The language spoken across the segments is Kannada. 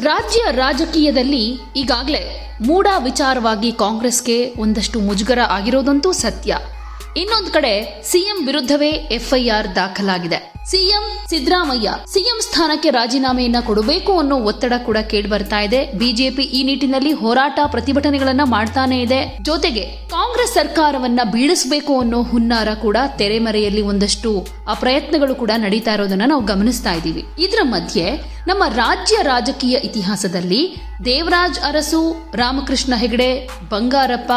ರಾಜ್ಯ ರಾಜಕೀಯದಲ್ಲಿ ಈಗಾಗಲೇ ಮೂಡ ವಿಚಾರವಾಗಿ ಕಾಂಗ್ರೆಸ್ಗೆ ಒಂದಷ್ಟು ಮುಜುಗರ ಆಗಿರೋದಂತೂ ಸತ್ಯ. ಇನ್ನೊಂದು ಕಡೆ, ಸಿಎಂ ವಿರುದ್ಧವೇ ಎಫ್ಐಆರ್ ದಾಖಲಾಗಿದೆ. ಸಿಎಂ ಸಿದ್ದರಾಮಯ್ಯ, ಸಿಎಂ ಸ್ಥಾನಕ್ಕೆ ರಾಜೀನಾಮೆಯನ್ನ ಕೊಡಬೇಕು ಅನ್ನೋ ಒತ್ತಡ ಕೂಡ ಕೇಳಿ ಬರ್ತಾ ಇದೆ. ಬಿಜೆಪಿ ಈ ನಿಟ್ಟಿನಲ್ಲಿ ಹೋರಾಟ ಪ್ರತಿಭಟನೆಗಳನ್ನ ಮಾಡ್ತಾನೆ ಇದೆ. ಜೊತೆಗೆ, ಕಾಂಗ್ರೆಸ್ ಸರ್ಕಾರವನ್ನ ಬೀಳಿಸಬೇಕು ಅನ್ನೋ ಹುನ್ನಾರ ಕೂಡ ತೆರೆಮರೆಯಲ್ಲಿ ಒಂದಷ್ಟು ಆ ಪ್ರಯತ್ನಗಳು ಕೂಡ ನಡೀತಾ ಇರೋದನ್ನ ನಾವು ಗಮನಿಸ್ತಾ ಇದ್ದೀವಿ. ಇದರ ಮಧ್ಯೆ, ನಮ್ಮ ರಾಜ್ಯ ರಾಜಕೀಯ ಇತಿಹಾಸದಲ್ಲಿ ದೇವರಾಜ್ ಅರಸು, ರಾಮಕೃಷ್ಣ ಹೆಗಡೆ, ಬಂಗಾರಪ್ಪ,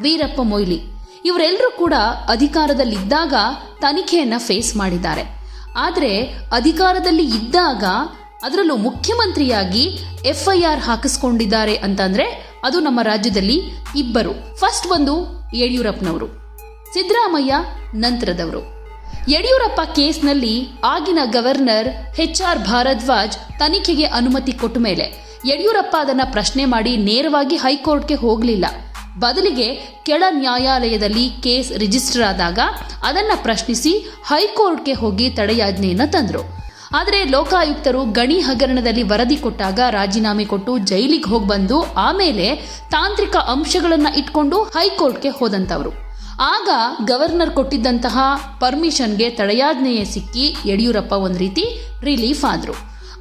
ವೀರಪ್ಪ ಮೊಯ್ಲಿ. ಇವರೆಲ್ಲರೂ ಕೂಡ ಅಧಿಕಾರದಲ್ಲಿದ್ದಾಗ ತನಿಖೆಯನ್ನ ಫೇಸ್ ಮಾಡಿದ್ದಾರೆ. ಆದರೆ ಅಧಿಕಾರದಲ್ಲಿ ಇದ್ದಾಗ ಅದರಲ್ಲೂ ಮುಖ್ಯಮಂತ್ರಿಯಾಗಿ ಎಫ್ಐಆರ್ ಹಾಕಿಸ್ಕೊಂಡಿದ್ದಾರೆ ಅಂತಂದ್ರೆ ಅದು ನಮ್ಮ ರಾಜ್ಯದಲ್ಲಿ ಇಬ್ಬರು. ಫಸ್ಟ್ ಬಂದು ಯಡಿಯೂರಪ್ಪನವರು, ಸಿದ್ದರಾಮಯ್ಯ ನಂತರದವರು. ಯಡಿಯೂರಪ್ಪ ಕೇಸ್ನಲ್ಲಿ ಆಗಿನ ಗವರ್ನರ್ ಎಚ್ ಆರ್ ಭಾರದ್ವಾಜ್ ತನಿಖೆಗೆ ಅನುಮತಿ ಕೊಟ್ಟ ಮೇಲೆ ಯಡಿಯೂರಪ್ಪ ಅದನ್ನ ಪ್ರಶ್ನೆ ಮಾಡಿ ನೇರವಾಗಿ ಹೈಕೋರ್ಟ್ಗೆ ಹೋಗಲಿಲ್ಲ. ಬದಲಿಗೆ ಕೆಳ ನ್ಯಾಯಾಲಯದಲ್ಲಿ ಕೇಸ್ ರಿಜಿಸ್ಟರ್ ಆದಾಗ ಅದನ್ನ ಪ್ರಶ್ನಿಸಿ ಹೈಕೋರ್ಟ್ಗೆ ಹೋಗಿ ತಡೆಯಾಜ್ಞೆಯನ್ನು ತಂದ್ರು. ಆದರೆ ಲೋಕಾಯುಕ್ತರು ಗಣಿ ಹಗರಣದಲ್ಲಿ ವರದಿ ಕೊಟ್ಟಾಗ ರಾಜೀನಾಮೆ ಕೊಟ್ಟು ಜೈಲಿಗೆ ಹೋಗಿ ಬಂದು ಆಮೇಲೆ ತಾಂತ್ರಿಕ ಅಂಶಗಳನ್ನು ಇಟ್ಕೊಂಡು ಹೈಕೋರ್ಟ್ಗೆ ಹೋದಂಥವರು ಆಗ ಗವರ್ನರ್ ಕೊಟ್ಟಿದ್ದಂತಹ ಪರ್ಮಿಷನ್ಗೆ ತಡೆಯಾಜ್ಞೆಯೇ ಸಿಕ್ಕಿ ಯಡಿಯೂರಪ್ಪ ಒಂದು ರೀತಿ ರಿಲೀಫ್ ಆದ್ರು.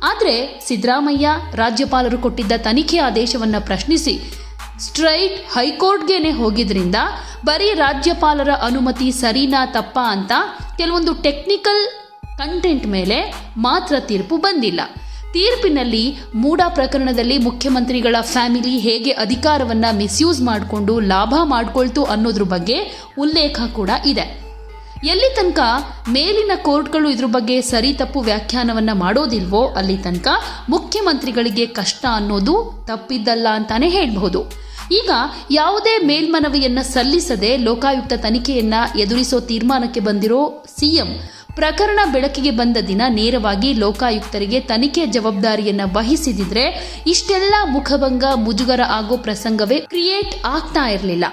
ಆದರೆ ಸಿದ್ದರಾಮಯ್ಯ ರಾಜ್ಯಪಾಲರು ಕೊಟ್ಟಿದ್ದ ತನಿಖೆ ಆದೇಶವನ್ನ ಪ್ರಶ್ನಿಸಿ ಸ್ಟ್ರೈಟ್ ಹೈಕೋರ್ಟ್ಗೆನೆ ಹೋಗಿದ್ರಿಂದ ಬರೀ ರಾಜ್ಯಪಾಲರ ಅನುಮತಿ ಸರಿನಾ ತಪ್ಪಾ ಅಂತ ಕೆಲವೊಂದು ಟೆಕ್ನಿಕಲ್ ಕಂಟೆಂಟ್ ಮೇಲೆ ಮಾತ್ರ ತೀರ್ಪು ಬಂದಿಲ್ಲ. ತೀರ್ಪಿನಲ್ಲಿ ಮೂಡಾ ಪ್ರಕರಣದಲ್ಲಿ ಮುಖ್ಯಮಂತ್ರಿಗಳ ಫ್ಯಾಮಿಲಿ ಹೇಗೆ ಅಧಿಕಾರವನ್ನ ಮಿಸ್ಯೂಸ್ ಮಾಡಿಕೊಂಡು ಲಾಭ ಮಾಡಿಕೊಳ್ತು ಅನ್ನೋದ್ರ ಬಗ್ಗೆ ಉಲ್ಲೇಖ ಕೂಡ ಇದೆ. ಎಲ್ಲಿ ತನಕ ಮೇಲಿನ ಕೋರ್ಟ್ಗಳು ಇದ್ರ ಬಗ್ಗೆ ಸರಿ ತಪ್ಪು ವ್ಯಾಖ್ಯಾನವನ್ನ ಮಾಡೋದಿಲ್ವೋ ಅಲ್ಲಿ ತನಕ ಮುಖ್ಯಮಂತ್ರಿಗಳಿಗೆ ಕಷ್ಟ ಅನ್ನೋದು ತಪ್ಪಿದ್ದಲ್ಲ ಅಂತಾನೆ ಹೇಳ್ಬಹುದು. ಈಗ ಯಾವುದೇ ಮೇಲ್ಮನವಿಯನ್ನ ಸಲ್ಲಿಸದೆ ಲೋಕಾಯುಕ್ತ ತನಿಖೆಯನ್ನ ಎದುರಿಸೋ ತೀರ್ಮಾನಕ್ಕೆ ಬಂದಿರೋ ಸಿಎಂ, ಪ್ರಕರಣ ಬೆಳಕಿಗೆ ಬಂದ ದಿನ ನೇರವಾಗಿ ಲೋಕಾಯುಕ್ತರಿಗೆ ತನಿಖೆ ಜವಾಬ್ದಾರಿಯನ್ನ ವಹಿಸಿದಿದ್ರೆ ಇಷ್ಟೆಲ್ಲ ಮುಖಭಂಗ ಮುಜುಗರ ಆಗೋ ಪ್ರಸಂಗವೇ ಕ್ರಿಯೇಟ್ ಆಗ್ತಾ ಇರಲಿಲ್ಲ.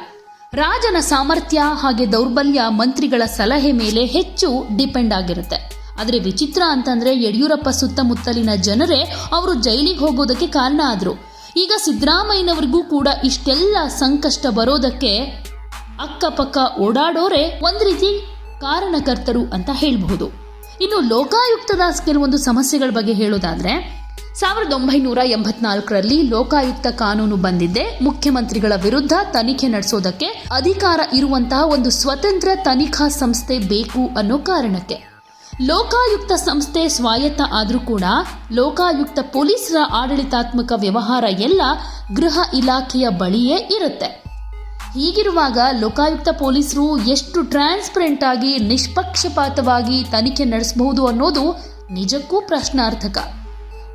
ರಾಜನ ಸಾಮರ್ಥ್ಯ ಹಾಗೆ ದೌರ್ಬಲ್ಯ ಮಂತ್ರಿಗಳ ಸಲಹೆ ಮೇಲೆ ಹೆಚ್ಚು ಡಿಪೆಂಡ್ ಆಗಿರುತ್ತೆ. ಆದರೆ ವಿಚಿತ್ರ ಅಂತಂದ್ರೆ ಯಡಿಯೂರಪ್ಪ ಸುತ್ತಮುತ್ತಲಿನ ಜನರೇ ಅವರು ಜೈಲಿಗೆ ಹೋಗೋದಕ್ಕೆ ಕಾರಣ ಆದ್ರು. ಈಗ ಸಿದ್ದರಾಮಯ್ಯನವ್ರಿಗೂ ಕೂಡ ಇಷ್ಟೆಲ್ಲ ಸಂಕಷ್ಟ ಬರೋದಕ್ಕೆ ಅಕ್ಕಪಕ್ಕ ಓಡಾಡೋರೆ ಒಂದ್ ರೀತಿ ಕಾರಣಕರ್ತರು ಅಂತ ಹೇಳಬಹುದು. ಇನ್ನು ಲೋಕಾಯುಕ್ತದ ಕೆಲವೊಂದು ಸಮಸ್ಯೆಗಳ ಬಗ್ಗೆ ಹೇಳೋದಾದ್ರೆ, ಸಾವಿರದ ಒಂಬೈನೂರ ಎಂಬತ್ನಾಲ್ಕರಲ್ಲಿ ಲೋಕಾಯುಕ್ತ ಕಾನೂನು ಬಂದಿದ್ದೆ ಮುಖ್ಯಮಂತ್ರಿಗಳ ವಿರುದ್ಧ ತನಿಖೆ ನಡೆಸೋದಕ್ಕೆ ಅಧಿಕಾರ ಇರುವಂತಹ ಒಂದು ಸ್ವತಂತ್ರ ತನಿಖಾ ಸಂಸ್ಥೆ ಬೇಕು ಅನ್ನೋ ಕಾರಣಕ್ಕೆ. ಲೋಕಾಯುಕ್ತ ಸಂಸ್ಥೆ ಸ್ವಾಯತ್ತ ಆದರೂ ಕೂಡ ಲೋಕಾಯುಕ್ತ ಪೊಲೀಸರ ಆಡಳಿತಾತ್ಮಕ ವ್ಯವಹಾರ ಎಲ್ಲ ಗೃಹ ಇಲಾಖೆಯ ಬಳಿಯೇ ಇರುತ್ತೆ. ಹೀಗಿರುವಾಗ ಲೋಕಾಯುಕ್ತ ಪೊಲೀಸರು ಎಷ್ಟು ಟ್ರಾನ್ಸ್ಪರೆಂಟ್ ಆಗಿ ನಿಷ್ಪಕ್ಷಪಾತವಾಗಿ ತನಿಖೆ ನಡೆಸಬಹುದು ಅನ್ನೋದು ನಿಜಕ್ಕೂ ಪ್ರಶ್ನಾರ್ಥಕ.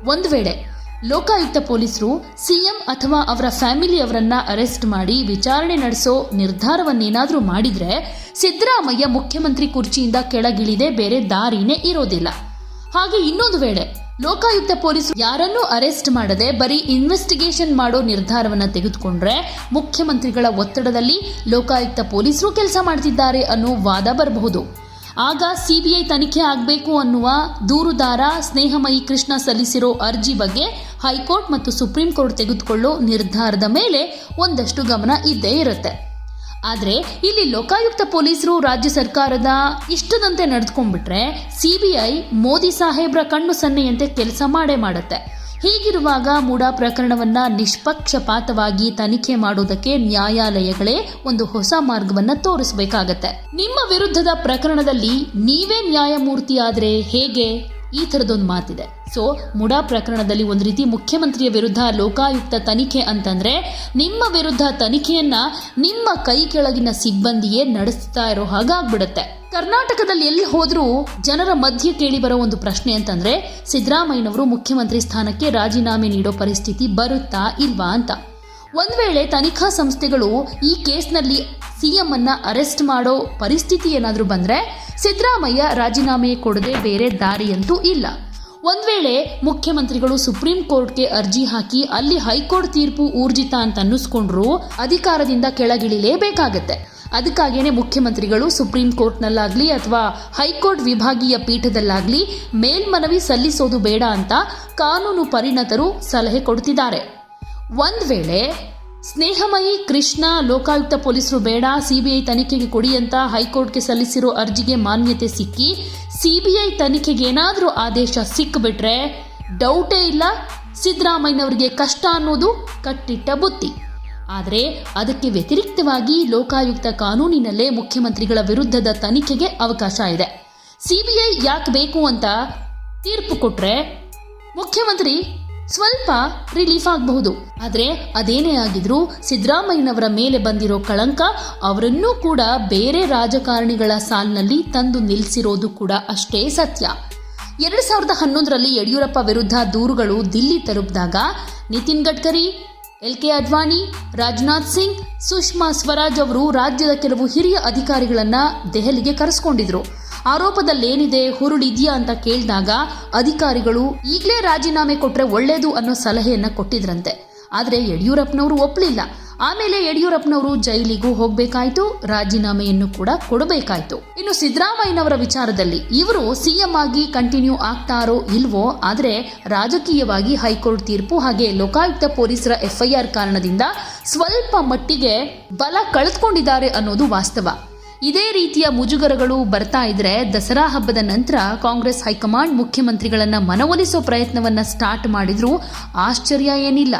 ಒಂದು ವೇಳೆ ಲೋಕಾಯುಕ್ತ ಪೊಲೀಸರು ಸಿಎಂ ಅಥವಾ ಅವರ ಫ್ಯಾಮಿಲಿಯವರನ್ನ ಅರೆಸ್ಟ್ ಮಾಡಿ ವಿಚಾರಣೆ ನಡೆಸೋ ನಿರ್ಧಾರವನ್ನೇನಾದರೂ ಮಾಡಿದ್ರೆ ಸಿದ್ದರಾಮಯ್ಯ ಮುಖ್ಯಮಂತ್ರಿ ಕುರ್ಚಿಯಿಂದ ಕೆಳಗಿಳಿದೆ ಬೇರೆ ದಾರಿನೇ ಇರೋದಿಲ್ಲ. ಹಾಗೆ ಇನ್ನೊಂದು ವೇಳೆ ಲೋಕಾಯುಕ್ತ ಪೊಲೀಸರು ಯಾರನ್ನೂ ಅರೆಸ್ಟ್ ಮಾಡದೆ ಬರೀ ಇನ್ವೆಸ್ಟಿಗೇಷನ್ ಮಾಡೋ ನಿರ್ಧಾರವನ್ನು ತೆಗೆದುಕೊಂಡ್ರೆ ಮುಖ್ಯಮಂತ್ರಿಗಳ ಒತ್ತಡದಲ್ಲಿ ಲೋಕಾಯುಕ್ತ ಪೊಲೀಸರು ಕೆಲಸ ಮಾಡ್ತಿದ್ದಾರೆ ಅನ್ನೋ ವಾದ ಬರಬಹುದು. ಆಗ ಸಿಬಿಐ ತನಿಖೆ ಆಗಬೇಕು ಅನ್ನುವ ದೂರುದಾರ ಸ್ನೇಹಮಯಿ ಕೃಷ್ಣ ಸಲ್ಲಿಸಿರೋ ಅರ್ಜಿ ಬಗ್ಗೆ ಹೈಕೋರ್ಟ್ ಮತ್ತು ಸುಪ್ರೀಂ ಕೋರ್ಟ್ ತೆಗೆದುಕೊಳ್ಳೋ ನಿರ್ಧಾರದ ಮೇಲೆ ಒಂದಷ್ಟು ಗಮನ ಇದ್ದೇ ಇರುತ್ತೆ. ಆದರೆ ಇಲ್ಲಿ ಲೋಕಾಯುಕ್ತ ಪೊಲೀಸರು ರಾಜ್ಯ ಸರ್ಕಾರದ ಇಷ್ಟದಂತೆ ನಡೆದುಕೊಂಡ್ಬಿಟ್ರೆ ಸಿಬಿಐ ಮೋದಿ ಸಾಹೇಬ್ರ ಕಣ್ಣು ಸನ್ನೆಯಂತೆ ಕೆಲಸ ಮಾಡೇ ಮಾಡುತ್ತೆ. ಹೀಗಿರುವಾಗ ಮೂಡಾ ಪ್ರಕರಣವನ್ನ ನಿಷ್ಪಕ್ಷಪಾತವಾಗಿ ತನಿಖೆ ಮಾಡೋದಕ್ಕೆ ನ್ಯಾಯಾಲಯಗಳೇ ಒಂದು ಹೊಸ ಮಾರ್ಗವನ್ನ ತೋರಿಸಬೇಕಾಗತ್ತೆ. ನಿಮ್ಮ ವಿರುದ್ಧದ ಪ್ರಕರಣದಲ್ಲಿ ನೀವೇ ನ್ಯಾಯಮೂರ್ತಿ ಆದ್ರೆ ಹೇಗೆ? ಈ ಥರದೊಂದು ಮಾತಿದೆ. ಸೊ ಮುಡಾ ಪ್ರಕರಣದಲ್ಲಿ ಒಂದು ರೀತಿ ಮುಖ್ಯಮಂತ್ರಿಯ ವಿರುದ್ಧ ಲೋಕಾಯುಕ್ತ ತನಿಖೆ ಅಂತಂದ್ರೆ, ನಿಮ್ಮ ವಿರುದ್ಧ ತನಿಖೆಯನ್ನ ನಿಮ್ಮ ಕೈ ಕೆಳಗಿನ ಸಿಬ್ಬಂದಿಯೇ ನಡೆಸ್ತಾ ಇರೋ ಹಾಗಾಗ್ಬಿಡುತ್ತೆ ಕರ್ನಾಟಕದಲ್ಲಿ ಎಲ್ಲಿ ಹೋದ್ರೂ ಜನರ ಮಧ್ಯೆ ಕೇಳಿ ಬರೋ ಒಂದು ಪ್ರಶ್ನೆ ಅಂತಂದ್ರೆ, ಸಿದ್ದರಾಮಯ್ಯನವರು ಮುಖ್ಯಮಂತ್ರಿ ಸ್ಥಾನಕ್ಕೆ ರಾಜೀನಾಮೆ ನೀಡೋ ಪರಿಸ್ಥಿತಿ ಬರುತ್ತಾ ಇಲ್ವಾ ಅಂತ. ಒಂದ್ ವೇಳೆ ತನಿಖಾ ಸಂಸ್ಥೆಗಳು ಈ ಕೇಸ್ನಲ್ಲಿ ಸಿಎಂ ಅನ್ನ ಅರೆಸ್ಟ್ ಮಾಡೋ ಪರಿಸ್ಥಿತಿ ಏನಾದರೂ ಬಂದ್ರೆ ಸಿದ್ದರಾಮಯ್ಯ ರಾಜೀನಾಮೆ ಕೊಡದೆ ಬೇರೆ ದಾರಿಯಂತೂ ಇಲ್ಲ. ಒಂದ್ ವೇಳೆ ಮುಖ್ಯಮಂತ್ರಿಗಳು ಸುಪ್ರೀಂ ಕೋರ್ಟ್ಗೆ ಅರ್ಜಿ ಹಾಕಿ ಅಲ್ಲಿ ಹೈಕೋರ್ಟ್ ತೀರ್ಪು ಊರ್ಜಿತ ಅಂತ ಅನ್ನಿಸ್ಕೊಂಡ್ರು ಅಧಿಕಾರದಿಂದ ಕೆಳಗಿಳಿಲೇಬೇಕಾಗತ್ತೆ. ಅದಕ್ಕಾಗಿಯೇ ಮುಖ್ಯಮಂತ್ರಿಗಳು ಸುಪ್ರೀಂ ಕೋರ್ಟ್ನಲ್ಲಾಗಲಿ ಅಥವಾ ಹೈಕೋರ್ಟ್ ವಿಭಾಗೀಯ ಪೀಠದಲ್ಲಾಗ್ಲಿ ಮೇಲ್ಮನವಿ ಸಲ್ಲಿಸೋದು ಬೇಡ ಅಂತ ಕಾನೂನು ಪರಿಣತರು ಸಲಹೆ ಕೊಡ್ತಿದ್ದಾರೆ. ಒಂದ್ ವೇಳೆ ಸ್ನೇಹಮಯಿ ಕೃಷ್ಣ ಲೋಕಾಯುಕ್ತ ಪೊಲೀಸರು ಬೇಡ, ಸಿಬಿಐ ತನಿಖೆಗೆ ಕೊಡಿ ಅಂತ ಹೈಕೋರ್ಟ್ಗೆ ಸಲ್ಲಿಸಿರೋ ಅರ್ಜಿಗೆ ಮಾನ್ಯತೆ ಸಿಕ್ಕಿ, ಸಿಬಿಐ ತನಿಖೆಗೆ ಏನಾದರೂ ಆದೇಶ ಸಿಕ್ಕಿಬಿಟ್ರೆ ಡೌಟೇ ಇಲ್ಲ. ಸಿದ್ದರಾಮಯ್ಯನವರಿಗೆ ಕಷ್ಟ ಅನ್ನೋದು ಕಟ್ಟಿಟ್ಟ ಬುತ್ತಿ. ಆದರೆ ಅದಕ್ಕೆ ವ್ಯತಿರಿಕ್ತವಾಗಿ ಲೋಕಾಯುಕ್ತ ಕಾನೂನಿನಲ್ಲೇ ಮುಖ್ಯಮಂತ್ರಿಗಳ ವಿರುದ್ಧದ ತನಿಖೆಗೆ ಅವಕಾಶ ಇದೆ. ಸಿಬಿಐ ಯಾಕೆ ಬೇಕು ಅಂತ ತೀರ್ಪು ಕೊಟ್ರೆ ಮುಖ್ಯಮಂತ್ರಿ ಸ್ವಲ್ಪ ರಿಲೀಫ್ ಆಗಬಹುದು. ಆದರೆ ಅದೇನೇ ಆಗಿದ್ರೂ ಸಿದ್ದರಾಮಯ್ಯನವರ ಮೇಲೆ ಬಂದಿರೋ ಕಳಂಕ ಅವರನ್ನೂ ಕೂಡ ಬೇರೆ ರಾಜಕಾರಣಿಗಳ ಸಾಲಿನಲ್ಲಿ ತಂದು ನಿಲ್ಲಿಸಿರೋದು ಕೂಡ ಅಷ್ಟೇ ಸತ್ಯ. ಎರಡು ಸಾವಿರದ ಹನ್ನೊಂದರಲ್ಲಿ ಯಡಿಯೂರಪ್ಪ ವಿರುದ್ಧ ದೂರುಗಳು ದಿಲ್ಲಿ ತಲುಪಿದಾಗ ನಿತಿನ್ ಗಡ್ಕರಿ, ಎಲ್ ಕೆ ಅಡ್ವಾಣಿ, ರಾಜನಾಥ್ ಸಿಂಗ್, ಸುಷ್ಮಾ ಸ್ವರಾಜ್ ಅವರು ರಾಜ್ಯದ ಕೆಲವು ಹಿರಿಯ ಅಧಿಕಾರಿಗಳನ್ನು ದೆಹಲಿಗೆ ಕರೆಸ್ಕೊಂಡಿದ್ರು. ಆರೋಪದಲ್ಲೇನಿದೆ ಹುರುಳಿದ್ಯಾ ಅಂತ ಕೇಳಿದಾಗ ಅಧಿಕಾರಿಗಳು ಈಗಲೇ ರಾಜೀನಾಮೆ ಕೊಟ್ಟರೆ ಒಳ್ಳೇದು ಅನ್ನೋ ಸಲಹೆಯನ್ನ ಕೊಟ್ಟಿದ್ರಂತೆ. ಆದರೆ ಯಡಿಯೂರಪ್ಪನವರು ಒಪ್ಪಲಿಲ್ಲ ಆಮೇಲೆ ಯಡಿಯೂರಪ್ಪನವರು ಜೈಲಿಗೂ ಹೋಗಬೇಕಾಯ್ತು, ರಾಜೀನಾಮೆಯನ್ನು ಕೂಡ ಕೊಡಬೇಕಾಯ್ತು. ಇನ್ನು ಸಿದ್ದರಾಮಯ್ಯನವರ ವಿಚಾರದಲ್ಲಿ ಇವರು ಸಿಎಂ ಆಗಿ ಕಂಟಿನ್ಯೂ ಆಗ್ತಾರೋ ಇಲ್ವೋ, ಆದರೆ ರಾಜಕೀಯವಾಗಿ ಹೈಕೋರ್ಟ್ ತೀರ್ಪು ಹಾಗೆ ಲೋಕಾಯುಕ್ತ ಪೊಲೀಸರ ಎಫ್ಐಆರ್ ಕಾರಣದಿಂದ ಸ್ವಲ್ಪ ಮಟ್ಟಿಗೆ ಬಲ ಕಳೆದುಕೊಂಡಿದ್ದಾರೆ ಅನ್ನೋದು ವಾಸ್ತವ. ಇದೇ ರೀತಿಯ ಮುಜುಗರಗಳು ಬರ್ತಾ ಇದ್ರೆ ದಸರಾ ಹಬ್ಬದ ನಂತರ ಕಾಂಗ್ರೆಸ್ ಹೈಕಮಾಂಡ್ ಮುಖ್ಯಮಂತ್ರಿಗಳನ್ನ ಮನವೊಲಿಸೋ ಪ್ರಯತ್ನವನ್ನ ಸ್ಟಾರ್ಟ್ ಮಾಡಿದ್ರು ಆಶ್ಚರ್ಯ ಏನಿಲ್ಲ.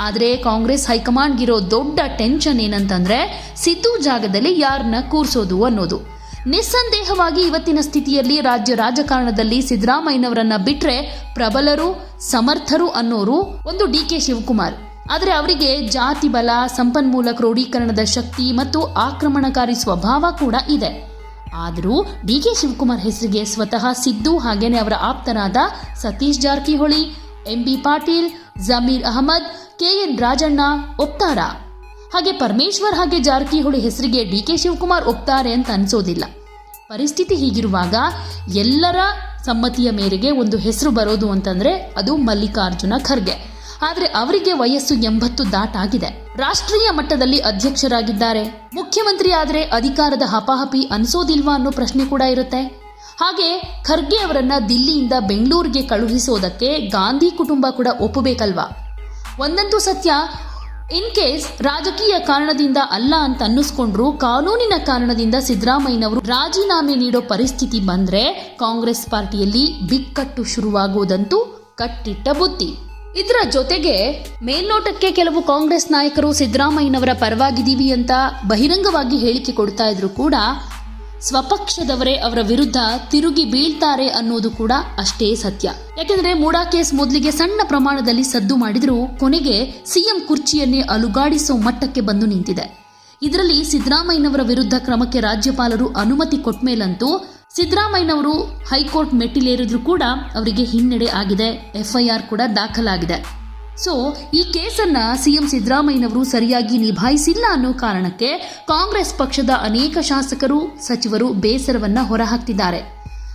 ಆದರೆ ಕಾಂಗ್ರೆಸ್ ಹೈಕಮಾಂಡ್ಗಿರೋ ದೊಡ್ಡ ಟೆನ್ಷನ್ ಏನಂತಂದ್ರೆ ಸಿದ್ದು ಜಾಗದಲ್ಲಿ ಯಾರನ್ನ ಕೂರ್ಸೋದು ಅನ್ನೋದು. ನಿಸ್ಸಂದೇಹವಾಗಿ ಇವತ್ತಿನ ಸ್ಥಿತಿಯಲ್ಲಿ ರಾಜ್ಯ ರಾಜಕಾರಣದಲ್ಲಿ ಸಿದ್ದರಾಮಯ್ಯನವರನ್ನ ಬಿಟ್ರೆ ಪ್ರಬಲರು, ಸಮರ್ಥರು ಅನ್ನೋರು ಒಂದು ಡಿ ಕೆ ಶಿವಕುಮಾರ್. ಆದರೆ ಅವರಿಗೆ ಜಾತಿ ಬಲ, ಸಂಪನ್ಮೂಲ ಕ್ರೋಢೀಕರಣದ ಶಕ್ತಿ ಮತ್ತು ಆಕ್ರಮಣಕಾರಿ ಸ್ವಭಾವ ಕೂಡ ಇದೆ. ಆದರೂ ಡಿ ಕೆ ಶಿವಕುಮಾರ್ ಹೆಸರಿಗೆ ಸ್ವತಃ ಸಿದ್ದು ಹಾಗೇನೆ ಅವರ ಆಪ್ತರಾದ Satish Jarkiholi M B Patil, Zameer Ahmed K N Rajanna ಒಪ್ತಾರ. ಹಾಗೆ ಪರಮೇಶ್ವರ್ ಹಾಗೆ ಜಾರಕಿಹೊಳಿ ಹೆಸರಿಗೆ ಡಿ ಕೆ ಶಿವಕುಮಾರ್ ಒಪ್ತಾರೆ ಅಂತ ಅನ್ಸೋದಿಲ್ಲ. ಪರಿಸ್ಥಿತಿ ಹೀಗಿರುವಾಗ ಎಲ್ಲರ ಸಮ್ಮತಿಯ ಮೇರೆಗೆ ಒಂದು ಹೆಸರು ಬರೋದು ಅಂತಂದ್ರೆ ಅದು ಮಲ್ಲಿಕಾರ್ಜುನ ಖರ್ಗೆ. ಆದರೆ ಅವರಿಗೆ ವಯಸ್ಸು ಎಂಬತ್ತು ದಾಟಾಗಿದೆ. ರಾಷ್ಟ್ರೀಯ ಮಟ್ಟದಲ್ಲಿ ಅಧ್ಯಕ್ಷರಾಗಿದ್ದಾರೆ. ಮುಖ್ಯಮಂತ್ರಿ ಆದರೆ ಅಧಿಕಾರದ ಹಪಾಹಪಿ ಅನಿಸೋದಿಲ್ವಾ ಅನ್ನೋ ಪ್ರಶ್ನೆ ಕೂಡ ಇರುತ್ತೆ. ಹಾಗೆ ಖರ್ಗೆ ಅವರನ್ನ ದಿಲ್ಲಿಯಿಂದ ಬೆಂಗಳೂರಿಗೆ ಕಳುಹಿಸೋದಕ್ಕೆ ಗಾಂಧಿ ಕುಟುಂಬ ಕೂಡ ಒಪ್ಪಬೇಕಲ್ವಾ? ಒಂದಂತೂ ಸತ್ಯ, ಇನ್ ಕೇಸ್ ರಾಜಕೀಯ ಕಾರಣದಿಂದ ಅಲ್ಲ ಅಂತ ಅನ್ನಿಸ್ಕೊಂಡ್ರು ಕಾನೂನಿನ ಕಾರಣದಿಂದ ಸಿದ್ದರಾಮಯ್ಯನವರು ರಾಜೀನಾಮೆ ನೀಡೋ ಪರಿಸ್ಥಿತಿ ಬಂದ್ರೆ ಕಾಂಗ್ರೆಸ್ ಪಾರ್ಟಿಯಲ್ಲಿ ಬಿಕ್ಕಟ್ಟು ಶುರುವಾಗುವುದಂತೂ ಕಟ್ಟಿಟ್ಟ ಬುತ್ತಿ ಇದರ ಜೊತೆಗೆ ಮೇಲ್ನೋಟಕ್ಕೆ ಕೆಲವು ಕಾಂಗ್ರೆಸ್ ನಾಯಕರು ಸಿದ್ದರಾಮಯ್ಯನವರ ಪರವಾಗಿದ್ದೀವಿ ಅಂತ ಬಹಿರಂಗವಾಗಿ ಹೇಳಿಕೆ ಕೊಡ್ತಾ ಇದ್ರು ಕೂಡ ಸ್ವಪಕ್ಷದವರೇ ಅವರ ವಿರುದ್ಧ ತಿರುಗಿ ಬೀಳ್ತಾರೆ ಅನ್ನೋದು ಕೂಡ ಅಷ್ಟೇ ಸತ್ಯ. ಯಾಕೆಂದ್ರೆ ಮೂಡಾ ಕೇಸ್ ಮೊದಲಿಗೆ ಸಣ್ಣ ಪ್ರಮಾಣದಲ್ಲಿ ಸದ್ದು ಮಾಡಿದ್ರೂ, ಕೊನೆಗೆ ಸಿಎಂ ಕುರ್ಚಿಯನ್ನೇ ಅಲುಗಾಡಿಸೋ ಮಟ್ಟಕ್ಕೆ ಬಂದು ನಿಂತಿದೆ. ಇದರಲ್ಲಿ ಸಿದ್ದರಾಮಯ್ಯನವರ ವಿರುದ್ಧ ಕ್ರಮಕ್ಕೆ ರಾಜ್ಯಪಾಲರು ಅನುಮತಿ ಕೊಟ್ಮೇಲಂತೂ ಸಿದ್ದರಾಮಯ್ಯನವರು ಹೈಕೋರ್ಟ್ ಮೆಟ್ಟಿಲೇರಿದ್ರು ಕೂಡ ಅವರಿಗೆ ಹಿನ್ನಡೆ ಆಗಿದೆ. ಎಫ್ಐಆರ್ ಕೂಡ ದಾಖಲಾಗಿದೆ. ಸೊ ಈ ಕೇಸನ್ನ ಸಿಎಂ ಸಿದ್ದರಾಮಯ್ಯನವರು ಸರಿಯಾಗಿ ನಿಭಾಯಿಸಿಲ್ಲ ಅನ್ನೋ ಕಾರಣಕ್ಕೆ ಕಾಂಗ್ರೆಸ್ ಪಕ್ಷದ ಅನೇಕ ಶಾಸಕರು, ಸಚಿವರು ಬೇಸರವನ್ನ ಹೊರಹಾಕ್ತಿದ್ದಾರೆ.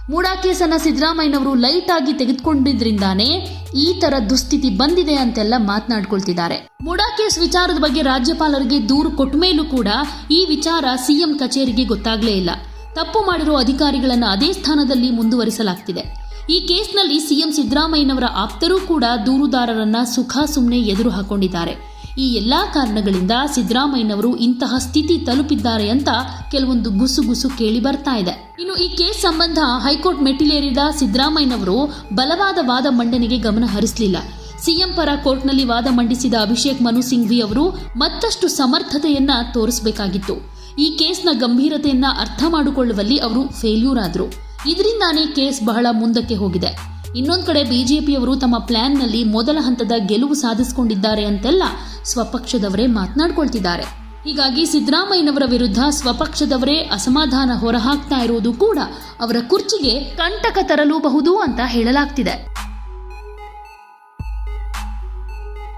ಮೂಡಾ ಕೇಸನ್ನ ಸಿದ್ದರಾಮಯ್ಯನವರು ಲೈಟ್ ಆಗಿ ತೆಗೆದುಕೊಂಡಿದ್ರಿಂದಾನೇ ಈ ತರ ದುಸ್ಥಿತಿ ಬಂದಿದೆ ಅಂತೆಲ್ಲ ಮಾತನಾಡ್ಕೊಳ್ತಿದ್ದಾರೆ. ಮೂಡಾ ಕೇಸ್ ವಿಚಾರದ ಬಗ್ಗೆ ರಾಜ್ಯಪಾಲರಿಗೆ ದೂರು ಕೊಟ್ಟ ಮೇಲೂ ಕೂಡ ಈ ವಿಚಾರ ಸಿಎಂ ಕಚೇರಿಗೆ ಗೊತ್ತಾಗ್ಲೇ ಇಲ್ಲ. ತಪ್ಪು ಮಾಡಿರುವ ಅಧಿಕಾರಿಗಳನ್ನು ಅದೇ ಸ್ಥಾನದಲ್ಲಿ ಮುಂದುವರಿಸಲಾಗ್ತಿದೆ. ಈ ಕೇಸ್ನಲ್ಲಿ ಸಿಎಂ ಸಿದ್ದರಾಮಯ್ಯನವರ ಆಪ್ತರೂ ಕೂಡ ದೂರುದಾರರನ್ನ ಸುಖ ಸುಮ್ಮನೆ ಎದುರು ಹಾಕೊಂಡಿದ್ದಾರೆ. ಈ ಎಲ್ಲಾ ಕಾರಣಗಳಿಂದ ಸಿದ್ದರಾಮಯ್ಯನವರು ಇಂತಹ ಸ್ಥಿತಿ ತಲುಪಿದ್ದಾರೆ ಅಂತ ಕೆಲವೊಂದು ಗುಸುಗುಸು ಕೇಳಿ ಬರ್ತಾ ಇದೆ. ಇನ್ನು ಈ ಕೇಸ್ ಸಂಬಂಧ ಹೈಕೋರ್ಟ್ ಮೆಟ್ಟಿಲೇರಿದ ಸಿದ್ದರಾಮಯ್ಯನವರು ಬಲವಾದ ವಾದ ಮಂಡನೆಗೆ ಗಮನ ಹರಿಸಲಿಲ್ಲ. ಸಿಎಂ ಪರ ಕೋರ್ಟ್ನಲ್ಲಿ ವಾದ ಮಂಡಿಸಿದ ಅಭಿಷೇಕ್ ಮನು ಸಿಂಘ್ವಿ ಅವರು ಮತ್ತಷ್ಟು ಸಮರ್ಥತೆಯನ್ನ ತೋರಿಸಬೇಕಾಗಿತ್ತು. ಈ ಕೇಸ್ನ ಗಂಭೀರತೆಯನ್ನ ಅರ್ಥ ಮಾಡಿಕೊಳ್ಳುವಲ್ಲಿ ಅವರು ಫೇಲ್ಯೂರ್ ಆದ್ರು. ಇದರಿಂದಾನೇ ಕೇಸ್ ಬಹಳ ಮುಂದಕ್ಕೆ ಹೋಗಿದೆ. ಇನ್ನೊಂದು ಕಡೆ ಬಿಜೆಪಿಯವರು ತಮ್ಮ ಪ್ಲಾನ್ನಲ್ಲಿ ಮೊದಲ ಹಂತದ ಗೆಲುವು ಸಾಧಿಸಿಕೊಂಡಿದ್ದಾರೆ ಅಂತೆಲ್ಲ ಸ್ವಪಕ್ಷದವರೇ ಮಾತನಾಡ್ಕೊಳ್ತಿದ್ದಾರೆ. ಹೀಗಾಗಿ ಸಿದ್ದರಾಮಯ್ಯನವರ ವಿರುದ್ಧ ಸ್ವಪಕ್ಷದವರೇ ಅಸಮಾಧಾನ ಹೊರಹಾಕ್ತಾ ಇರುವುದು ಕೂಡ ಅವರ ಕುರ್ಚಿಗೆ ಕಂಟಕ ತರಲೂಬಹುದು ಅಂತ ಹೇಳಲಾಗ್ತಿದೆ.